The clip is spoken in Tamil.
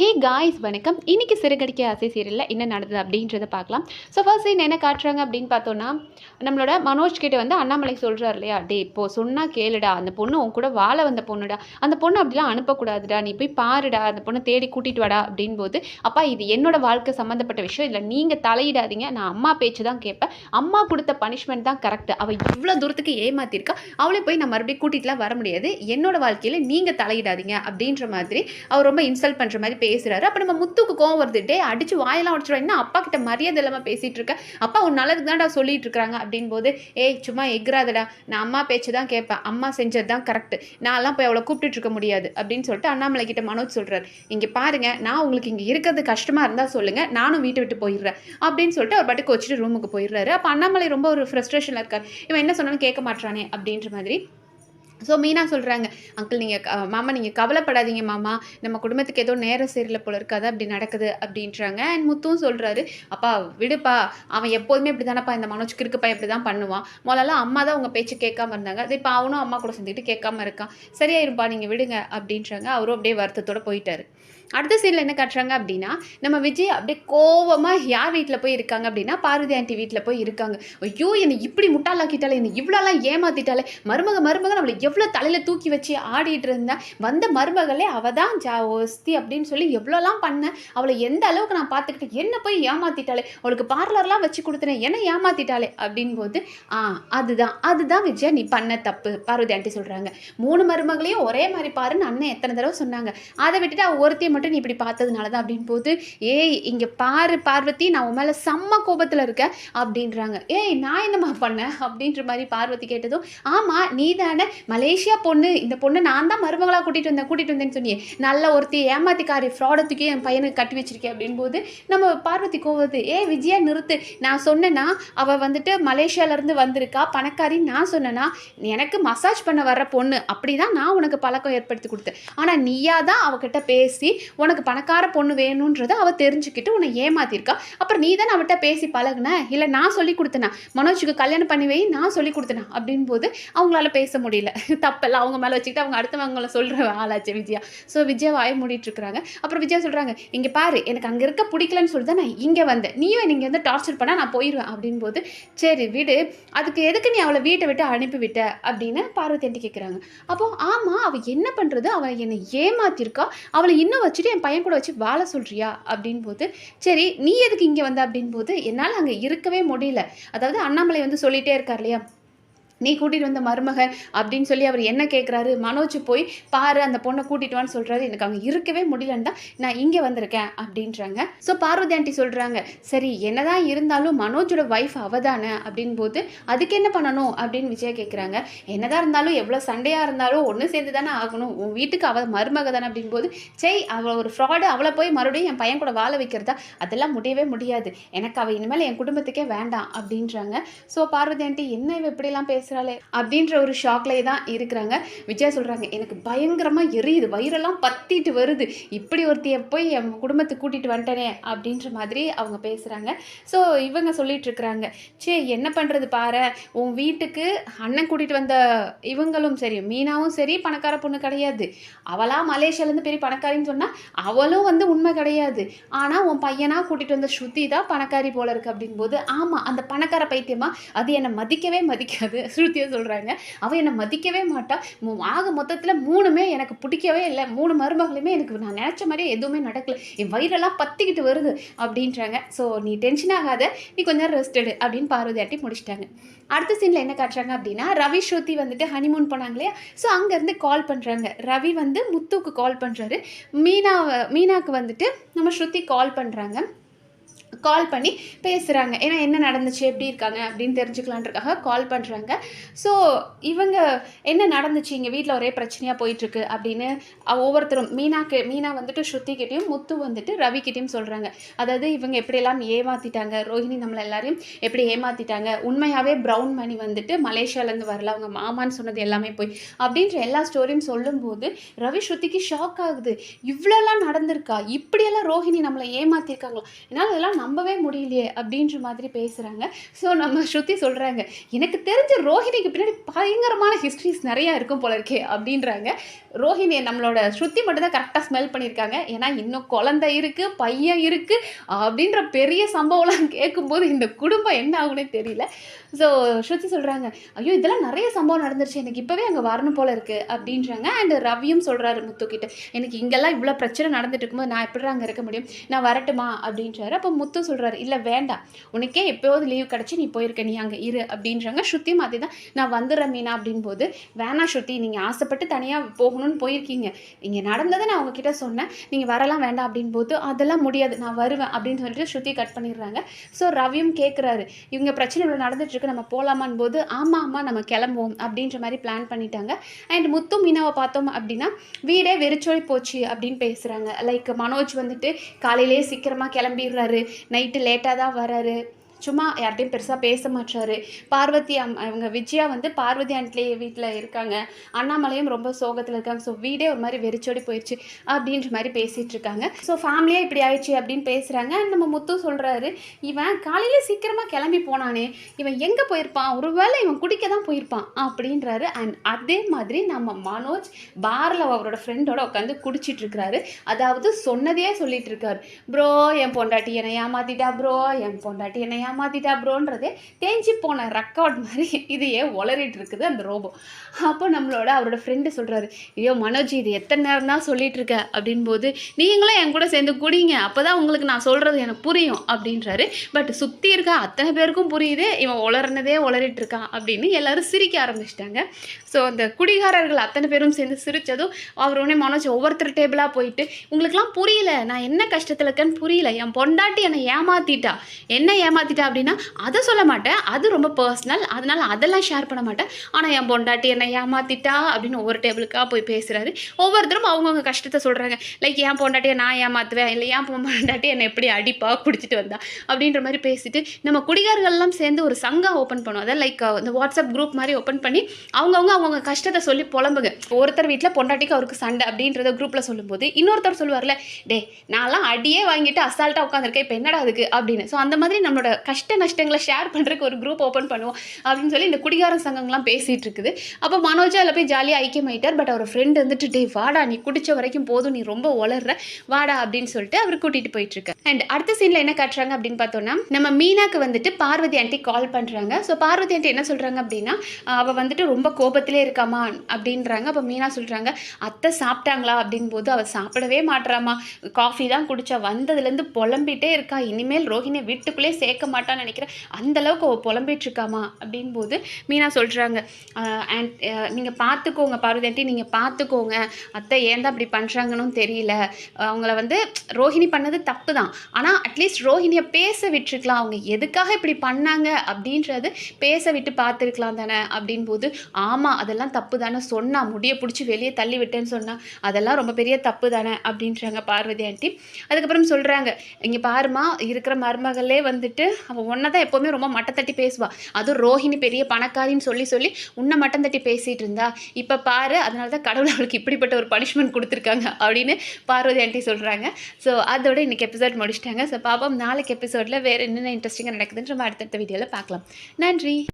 ஹே காய்ஸ் வணக்கம். இன்னைக்கு சிறுகடிக்க ஆசை சீரியலில் என்ன நடந்தது அப்படின்றத பார்க்கலாம். ஸோ ஃபர்ஸ்ட் சீன் என்ன காட்டுறாங்க அப்படின்னு பார்த்தோன்னா நம்மளோட மனோஜ் கிட்ட வந்து அண்ணாமலை சொல்கிறார் இல்லையா? டே இப்போ சொன்னால் கேளுடா. அந்த பொண்ணு உன் கூட வாழ வந்த பொண்ணுடா. அந்த பொண்ணு அப்படிலாம் அனுப்பக்கூடாதுடா. நீ போய் பாருடா. அந்த பொண்ணை தேடி கூட்டிட்டு வாடா. அப்படின் போது அப்பா இது என்னோட வாழ்க்கை சம்மந்தப்பட்ட விஷயம். இல்லை நீங்கள் தலையிடாதீங்க. நான் அம்மா பேச்சு தான் கேட்பேன். அம்மா கொடுத்த பனிஷ்மெண்ட் தான் கரெக்டு அவள் இவ்வளோ தூரத்துக்கு ஏமாத்திருக்கா. அவளை போய் நான் மறுபடியும் கூட்டிகிட்டுலாம் வர முடியாது. என்னோட வாழ்க்கையில் நீங்கள் தலையிடாதீங்க அப்படின்ற மாதிரி அவர் ரொம்ப இன்சல்ட் பண்ணுற மாதிரி பேசுறாரு. அப்போ நம்ம முத்துக்கு கோவம் வருது டே அடிச்சு வாயெல்லாம் உடச்சிடும் என்ன அப்பா கிட்ட மரியாதை இல்லாமல் பேசிட்டு இருக்க. அப்பா உன் நல்லதுக்கு தான்டா சொல்லிட்டு இருக்காங்க. அப்படின் போது ஏய் சும்மா எக்ராதடா. நான் அம்மா பேச்சு தான் கேட்பேன். அம்மா செஞ்சது தான் கரெக்ட் நான்லாம் போய் அவளை கூப்பிட்டுட்டு இருக்க முடியாது. அப்படின்னு சொல்லிட்டு அண்ணாமலை கிட்ட மனோஜ் சொல்றாரு. இங்க பாருங்க நான் உங்களுக்கு இங்க இருக்கிறது கஷ்டமா இருந்தா சொல்லுங்க. நானும் வீட்டை விட்டு போயிடுறேன். அப்படின்னு சொல்லிட்டு அவர் பாட்டுக்கு வச்சுட்டு ரூமுக்கு போயிடுறாரு. அப்போ அண்ணாமலை ரொம்ப ஒரு ஃப்ரஸ்ட்ரேஷனில் இருக்கார். இவன் என்ன சொன்னாலும் கேட்க மாட்டானே அப்படின்ற மாதிரி ஸோ மீனா சொல்கிறாங்க அங்கிள் நீங்கள் மாமா நீங்கள் கவலைப்படாதீங்க மாமா. நம்ம குடும்பத்துக்கு ஏதோ நேரம் சரியில்லை போல இருக்காது அப்படி நடக்குது அப்படின்றாங்க. அண்ட் முத்தும் சொல்கிறாரு அப்பா விடுப்பா. அவன் எப்போதுமே இப்படி தானப்பா இந்த மனோஜ் கிறுக்குப்பா இப்படி தான் பண்ணுவான். முதல்ல அம்மா தான் உங்கள் பேச்சு கேட்காம இருந்தாங்க. அது இப்போ அவனும் அம்மா கூட சேர்ந்துக்கிட்டு கேட்காம இருக்கான். சரியாயிருப்பா நீங்கள் விடுங்க அப்படின்றாங்க. அவரும் அப்படியே வருத்தத்தோட போயிட்டாரு. அடுத்த சீனில் என்ன காட்டுறாங்க அப்படின்னா நம்ம விஜய் அப்படியே கோவமாக யார் வீட்டில் போய் இருக்காங்க அப்படின்னா பார்வதி ஆண்டி வீட்டில் போய் இருக்காங்க. ஐயோ என்னை இப்படி முட்டாளாக்கிட்டாலே என்னை இவ்வளோலாம் ஏமாத்திட்டாலே. மருமக மருமக நம்மளை எவ்வளோ தலையில் தூக்கி வச்சு ஆடிட்டு இருந்தேன் வந்த மருமகளே அவள் தான் ஜா ஒஸ்தி அப்படின்னு சொல்லி எவ்வளோலாம் பண்ணேன் அவளை எந்த அளவுக்கு நான் பார்த்துக்கிட்டு என்ன போய் ஏமாத்திட்டாலே அவளுக்கு பார்லர்லாம் வச்சு கொடுத்தனே என்ன ஏமாத்திட்டாலே அப்படின் போது ஆ அதுதான் அதுதான் விஜயா நீ பண்ண தப்பு பார்வதி ஆண்டி சொல்கிறாங்க மூணு மருமகளையும் ஒரே மாதிரி பாருன்னு அண்ணன் எத்தனை தடவை சொன்னாங்க. அதை விட்டுட்டு அவள் ஒருத்தையை மட்டும் நீ இப்படி பார்த்ததுனால தான் அப்படின்னு போது ஏய் இங்கே பாரு பார்வதி நான் உன் மேலே செம்ம கோபத்தில் இருக்கேன் அப்படின்றாங்க. ஏய் நான் என்னம்மா பண்ணேன்? அப்படின்ற மாதிரி பார்வதி கேட்டதும் ஆமாம் நீ தானே மலேசியா பொண்ணு இந்த பொண்ணு நான் தான் மருமகளாக கூட்டிகிட்டு வந்தேன் கூட்டிகிட்டு வந்தேன்னு சொன்னியே. நல்ல ஒருத்தி ஏமாத்திக்காரி ஃப்ராடத்துக்கே என் பையனுக்கு கட்டி வச்சிருக்கேன் அப்படின்போது நம்ம பார்வதி கோவது ஏ விஜயா நிறுத்து. நான் சொன்னேன்னா அவள் வந்துட்டு மலேசியாவிலேருந்து வந்திருக்கா பணக்காரி நான் சொன்னேன்னா எனக்கு மசாஜ் பண்ண வர்ற பொண்ணு. அப்படி தான் நான் உனக்கு பழக்கம் ஏற்படுத்தி கொடுத்தேன். ஆனால் நீயா தான் அவகிட்ட பேசி உனக்கு பணக்கார பொண்ணு வேணுன்றதை அவள் தெரிஞ்சுக்கிட்டு உன்னை ஏமாத்திருக்கா அப்புறம் நீ தான் அவட்ட பேசி பழகுன? இல்லை நான் சொல்லி கொடுத்தேனா? மனோஜுக்கு கல்யாணம் பண்ணி வை நான் சொல்லி கொடுத்தேனா? அப்படின் போது அவங்களால பேச முடியல. தப்பெல்லாம் அவங்க மேலே வச்சுக்கிட்டு அவங்க அடுத்தவங்கள சொல்கிற ஆளாச்சு விஜயா. ஸோ விஜயா வாய மூடிட்டு இருக்கிறாங்க அப்புறம் விஜயா சொல்கிறாங்க இங்கே பாரு எனக்கு அங்கே இருக்க பிடிக்கலன்னு சொல்லி தான் நான் இங்கே வந்தேன். நீயும் நீங்கள் வந்து டார்ச்சர் பண்ணால் நான் போயிடுவேன் அப்படின் போது சரி விடு அதுக்கு எதுக்கு நீ அவளை வீட்டை விட்டு அனுப்பி விட்ட அப்படின்னு பார்வதி தேண்டி கேட்குறாங்க அப்போ ஆமாம் அவள் என்ன பண்ணுறது அவளை என்னை ஏமாத்திருக்கா அவளை இன்னும் வச்சுட்டு என் பையன் கூட வச்சு வாழ சொல்கிறியா அப்படின் போது சரி நீ எதுக்கு இங்கே வந்த? அப்படின் போது என்னால் அங்கே இருக்கவே முடியல. அதாவது அண்ணாமலை வந்து சொல்லிகிட்டே இருக்கார் இல்லையா? நீ கூட்டிகிட்டு வந்த மருமகன் அப்படின்னு சொல்லி அவர் என்ன கேட்குறாரு மனோஜ் போய் பாரு அந்த பொண்ணை கூட்டிட்டு வான்னு சொல்கிறாரு எனக்கு அங்கே இருக்கவே முடியலன்னு தான் நான் இங்கே வந்திருக்கேன். அப்படின்றாங்க. ஸோ பார்வதி ஆண்டி சொல்கிறாங்க சரி என்னதான் இருந்தாலும் மனோஜோட ஒய்ஃப் அவ தானே அப்படின் போது அதுக்கு என்ன பண்ணணும்? அப்படின்னு விஜயா கேட்குறாங்க என்னதான் இருந்தாலும் எவ்வளோ சண்டையாக இருந்தாலும் ஒன்று சேர்ந்து தானே ஆகணும். உன் வீட்டுக்கு அவள் மருமக தானே? அப்படின்போது செய் அவள் ஒரு ஃப்ராடு அவளை போய் மறுபடியும் என் பையன் கூட வாழ வைக்கிறதா? அதெல்லாம் முடியவே முடியாது. எனக்கு அவள் இனிமேல் என் குடும்பத்துக்கே வேண்டாம். அப்படின்றாங்க. ஸோ பார்வதி ஆண்டி என்ன இவ இப்படிலாம் பேசுகிறாளே அப்படின்ற ஒரு ஷாக்லேயே தான் இருக்கிறாங்க. விஜயா சொல்கிறாங்க எனக்கு பயங்கரமாக எரியுது வயிறெல்லாம் பத்திட்டு வருது. இப்படி ஒருத்தியை போய் என் குடும்பத்தை கூட்டிகிட்டு வந்துட்டனே அப்படின்ற மாதிரி அவங்க பேசுகிறாங்க ஸோ இவங்க சொல்லிட்டு இருக்கிறாங்க சே என்ன பண்ணுறது பாரு? உன் வீட்டுக்கு அண்ணன் கூட்டிகிட்டு வந்த இவங்களும் சரி மீனாவும் சரி பணக்கார பொண்ணு கிடையாது. அவளாக மலேசியாலேருந்து பெரிய பணக்காரின்னு சொன்னால் அவளும் வந்து உண்மை கிடையாது. ஆனால் உன் பையனாக கூட்டிகிட்டு வந்த ஸ்ருதி தான் பணக்காரி போல இருக்கு அப்படிங்கும்போது ஆமாம் அந்த பணக்கார பைத்தியமாக அது என்னை மதிக்கவே மதிக்காது. வற்புறுத்தியே சொல்கிறாங்க அவள் என்னை மதிக்கவே மாட்டான் ஆக மொத்தத்தில் மூணுமே எனக்கு பிடிக்கவே இல்லை. மூணு மருமகளுமே எனக்கு நான் நினச்ச மாதிரியே எதுவுமே நடக்கல. என் வயிறெல்லாம் பத்திக்கிட்டு வருது அப்படின்றாங்க. ஸோ நீ டென்ஷன் ஆகாத. நீ கொஞ்சம் நேரம் ரெஸ்ட் எடு அப்படின்னு பார்வதியாட்டி முடிச்சிட்டாங்க. அடுத்த சீனில் என்ன காட்டுறாங்க அப்படின்னா ரவி ஸ்ருதி வந்துட்டு ஹனிமூன் போனாங்க இல்லையா ஸோ அங்கேருந்து கால் பண்ணுறாங்க ரவி வந்து முத்துக்கு கால் பண்ணுறாரு மீனா மீனாக்கு வந்துட்டு நம்ம ஸ்ருதி கால் பண்ணுறாங்க கால் பண்ணி பேசுகிறாங்க ஏன்னா என்ன நடந்துச்சு? எப்படி இருக்காங்க? அப்படின்னு தெரிஞ்சுக்கலான்றக்காக கால் பண்ணுறாங்க ஸோ இவங்க என்ன நடந்துச்சு? இங்கே வீட்டில் ஒரே பிரச்சனையாக போயிட்டுருக்கு அப்படின்னு ஒவ்வொருத்தரும் மீனாக்கு மீனா வந்துட்டு ஸ்ருதிக்கிட்டையும் முத்து வந்துட்டு ரவிக்கிட்டையும் சொல்கிறாங்க அதாவது இவங்க எப்படியெல்லாம் ஏமாற்றிட்டாங்க ரோஹிணி நம்மளை எல்லாரையும் எப்படி ஏமாற்றிட்டாங்க உண்மையாகவே ப்ரௌன் மணி வந்துட்டு மலேசியாவிலேருந்து வரல. அவங்க மாமான்னு சொன்னது எல்லாமே போய். அப்படின்ற எல்லா ஸ்டோரியும் சொல்லும்போது ரவி ஸ்ருதிக்கு ஷாக் ஆகுது. இவ்வளோலாம் நடந்திருக்கா? இப்படியெல்லாம் ரோஹிணி நம்மளை ஏமாற்றிருக்காங்களா என்னால் இதெல்லாம் நம்பவே முடியலையே அப்படின்ற மாதிரி பேசுகிறாங்க ஸோ நம்ம ஸ்ருதி சொல்கிறாங்க எனக்கு தெரிஞ்ச ரோஹிணிக்கு பின்னாடி பயங்கரமான ஹிஸ்ட்ரிஸ் நிறையா இருக்கும் போல இருக்கே அப்படின்றாங்க. ரோஹிணி நம்மளோட ஸ்ருதி மட்டும் தான் கரெக்டாக ஸ்மெல் பண்ணியிருக்காங்க. ஏன்னா இன்னும் குழந்தை இருக்குது பையன் இருக்குது அப்படின்ற பெரிய சம்பவம்லாம் கேட்கும்போது இந்த குடும்பம் என்ன ஆகுனே தெரியல. ஸோ ஸ்ருதி சொல்கிறாங்க ஐயோ இதெல்லாம் நிறைய சம்பவம் நடந்துருச்சு. எனக்கு இப்போவே அங்கே வரணும் போல இருக்குது அப்படின்றாங்க. அண்ட் ரவியும் சொல்கிறாரு முத்துக்கிட்ட எனக்கு இங்கெல்லாம் இவ்வளோ பிரச்சனை நடந்துட்டு இருக்கும்போது நான் எப்படி அங்கே இருக்க முடியும்? நான் வரட்டுமா? அப்படின்றாரு. அப்போ முத்து சொல்கிறாரு இல்லை வேண்டாம். உனக்கே எப்போயாவது லீவ் கிடச்சி நீ போயிருக்க. நீ அங்கே இரு அப்படின்றாங்க ஸ்ருத்தி மாதிரி தான் நான் வந்துடுறேன் மீனா அப்படின்போது போது வேணாம் ஸ்ருதி. நீங்கள் ஆசைப்பட்டு தனியாக போகணும்னு போயிருக்கீங்க. இங்கே நடந்ததை நான் உங்ககிட்ட சொன்னேன். நீங்கள் வரலாம் வேண்டாம் அப்படின்போது அதெல்லாம் முடியாது. நான் வருவேன் அப்படின்னு சொல்லிட்டு ஸ்ருதி கட் பண்ணிடுறாங்க. ஸோ ரவியும் கேட்குறாரு இவங்க பிரச்சனை இவ்வளோ நடந்துட்டுருக்கு. நம்ம போகலாமான் போது ஆமாம் ஆமாம் நம்ம கிளம்புவோம் அப்படின்ற மாதிரி பிளான் பண்ணிட்டாங்க. அண்ட் முத்து மீனாவை பார்த்தோம் அப்படின்னா வீடே வெறிச்சோடி போச்சு அப்படின்னு பேசுகிறாங்க லைக் மனோஜ் வந்துட்டு காலையிலேயே சீக்கிரமாக கிளம்பிடுறாரு. நைட்டு லேட்டாக தான் வராரு. சும்மா யார்கிட்டையும் பெருசாக பேச மாட்டாரு. பார்வதி அவங்க விஜயா வந்து பார்வதி ஆண்ட்லேயே வீட்டில் இருக்காங்க. அண்ணாமலையும் ரொம்ப சோகத்தில் இருக்காங்க. ஸோ வீடே ஒரு மாதிரி வெறிச்சோடி போயிடுச்சு அப்படின்ற மாதிரி பேசிகிட்டு இருக்காங்க. ஸோ ஃபேமிலியாக இப்படி ஆயிடுச்சு அப்படின்னு பேசுகிறாங்க நம்ம முத்து சொல்கிறாரு இவன் காலையில் சீக்கிரமாக கிளம்பி போனானே. இவன் எங்கே போயிருப்பான்? ஒருவேளை இவன் குடிக்க தான் போயிருப்பான். அப்படின்றாரு. அண்ட் அதே மாதிரி நம்ம மனோஜ் பாரில் அவரோட ஃப்ரெண்டோட உட்காந்து குடிச்சிட்டு இருக்கிறாரு. அதாவது சொன்னதையே சொல்லிட்டு இருக்காரு. ப்ரோ என் பொண்டாட்டி என்னை ஏமாத்திட்டா ப்ரோ என் பொண்டாட்டி என்னை ஏமாத்திட்டா ப்ரோன்றதே தேஞ்சி போன ரெக்கார்ட் மாதிரி இதையே உளறிட்டு இருக்குது அந்த ரோபோ. அப்போ நம்மளோட அவரோட ஃப்ரெண்டு சொல்கிறாரு ஐயோ மனோஜ் இது எத்தனை நேரம் தான் சொல்லிட்டு இருக்க? அப்படின் போது நீங்களும் என் கூட சேர்ந்து குடிங்க அப்போ தான் உங்களுக்கு நான் சொல்கிறது எனக்கு புரியும் அப்படின்றாரு. பட் சுற்றி இருக்க அத்தனை பேருக்கும் புரியுது இவன் உளர்னதே உளறிட்டு இருக்கான் அப்படின்னு எல்லாரும் சிரிக்க ஆரம்பிச்சிட்டாங்க. ஸோ அந்த குடிகாரர்கள் அத்தனை பேரும் சேர்ந்து சிரித்ததும் அவர் உடனே மனோஜ் ஒவ்வொருத்தர் டேபிளாக போயிட்டு உங்களுக்குலாம் புரியல நான் என்ன கஷ்டத்தில் இருக்கேன்னு புரியல என் பொண்டாட்டி என்னை ஏமாத்திட்டா என்ன ஏமாத்திட்டா அப்படின்னா அதை சொல்ல மாட்டேன். அது ரொம்ப பர்சனல் அதனால் அதெல்லாம் ஷேர் பண்ண மாட்டேன். ஆனால் என் பொண்டாட்டி என்னை ஏமாத்திட்டா அப்படின்னு ஒவ்வொரு டேபிளுக்காக போய் பேசுகிறாரு ஒவ்வொருத்தரும் அவங்கவுங்க கஷ்டத்தை சொல்கிறாங்க லைக் என் பொண்டாட்டியை நான் ஏமாத்துவேன். இல்லை என் பொண்டாட்டி என்னை எப்படி அடிப்பா குடிச்சிட்டு வந்தா? அப்படின்ற மாதிரி பேசிட்டு நம்ம குடிகார்கள்லாம் சேர்ந்து ஒரு சங்கம் ஓப்பன் பண்ணுவோம் அதாவது லைக் இந்த வாட்ஸ்அப் குரூப் மாதிரி ஓப்பன் பண்ணி அவங்கவுங்க அவங்கவுங்க கஷ்டத்தை சொல்லி புலம்புங்க. ஒருத்தர் வீட்டில் பொண்டாட்டிக்கு அவருக்கு சண்டை அப்படின்றத குரூப்பில் சொல்லும்போது இன்னொருத்தர் சொல்லுவார்ல டே நான்லாம் அடியே வாங்கிட்டு அசால்ட்டாக உட்காந்துருக்கேன் இப்போ என்னடா அதுக்கு? அப்படின்னு. ஸோ அந்த மாதிரி நம்மளோட கஷ்ட நஷ்டங்களை ஷேர் பண்ணுறதுக்கு ஒரு குரூப் ஓப்பன் பண்ணுவோம் அப்படின்னு சொல்லி இந்த குடிகார சங்கங்கள்லாம் பேசிகிட்டு இருக்குது. அப்போ மனோஜா அதில் போய் ஜாலியாக ஐக்கியமாயிட்டார் பட் அவர் ஃப்ரெண்டு வந்துட்டு டே வாடா நீ குடிச்ச வரைக்கும் போதும் நீ ரொம்ப வளர்ற வாடா அப்படின்னு சொல்லிட்டு அவர் கூட்டிகிட்டு போயிட்டு அண்ட் அடுத்த சீனில் என்ன காட்டுறாங்க அப்படின்னு பார்த்தோன்னா நம்ம மீனாக்கு வந்துட்டு பார்வதி ஆண்டி கால் பண்ணுறாங்க ஸோ பார்வதி ஆண்டி என்ன சொல்கிறாங்க அப்படின்னா அவள் வந்துட்டு ரொம்ப கோபத்திலே இருக்காமா அப்படின்றாங்க. அப்போ மீனா சொல்கிறாங்க அத்தை சாப்பிட்டாங்களா? அப்படிங்கும்போது போது அவள் சாப்பிடவே மாட்றாமா காஃபி தான் குடிச்சா வந்ததுலேருந்து புலம்பிட்டே இருக்கா. இனிமேல் ரோஹிணியை வீட்டுக்குள்ளே சேர்க்க மாட்டான்னு நினைக்கிறேன். அந்த அளவுக்கு அவள் புலம்பிகிட்ருக்காமா அப்படின் போது மீனா சொல்கிறாங்க அண்ட் நீங்கள் பார்த்துக்கோங்க பார்வதி நீங்கள் பார்த்துக்கோங்க அத்தை ஏன் தான் இப்படி பண்ணுறாங்கன்னு தெரியல. அவங்கள வந்து ரோஹிணி பண்ணது தப்பு தான் ஆனால் அட்லீஸ்ட் ரோஹிணியை பேச விட்டுருக்கலாம். அவங்க எதுக்காக இப்படி பண்ணாங்க? அப்படின்றது பேச விட்டு பார்த்துருக்கலாம் தானே? அப்படின் போது ஆமாம் அதெல்லாம் தப்பு தானே சொன்னால் முடியை பிடிச்சி வெளியே தள்ளி விட்டேன்னு சொன்னால் அதெல்லாம் ரொம்ப பெரிய தப்பு தானே? அப்படின்றாங்க பார்வதி ஆண்டி அதுக்கப்புறம் சொல்கிறாங்க இங்கே பாருமா இருக்கிற மருமகளே வந்துட்டு அவள் ஒன்றை தான் எப்போவுமே ரொம்ப மட்டம் தட்டி பேசுவா. அதுவும் ரோஹிணி பெரிய பணக்காரின்னு சொல்லி சொல்லி உன்னை மட்டம் தட்டி பேசிகிட்டு இருந்தா. இப்போ பாரு அதனால தான் கடவுள் அவளுக்கு இப்படிப்பட்ட ஒரு பனிஷ்மெண்ட் கொடுத்துருக்காங்க அப்படின்னு பார்வதி ஆண்டி சொல்கிறாங்க ஸோ அதோட இன்னைக்கு எபிசோட் முடிச்சிட்டாங்க. ஸோ பாப்போம் நாளைக்கு எபிசோடில் வேறு என்னென்ன இன்ட்ரெஸ்டிங்காக நடக்குதுன்னு நம்ம அடுத்தடுத்த வீடியோவில் பார்க்கலாம். நன்றி.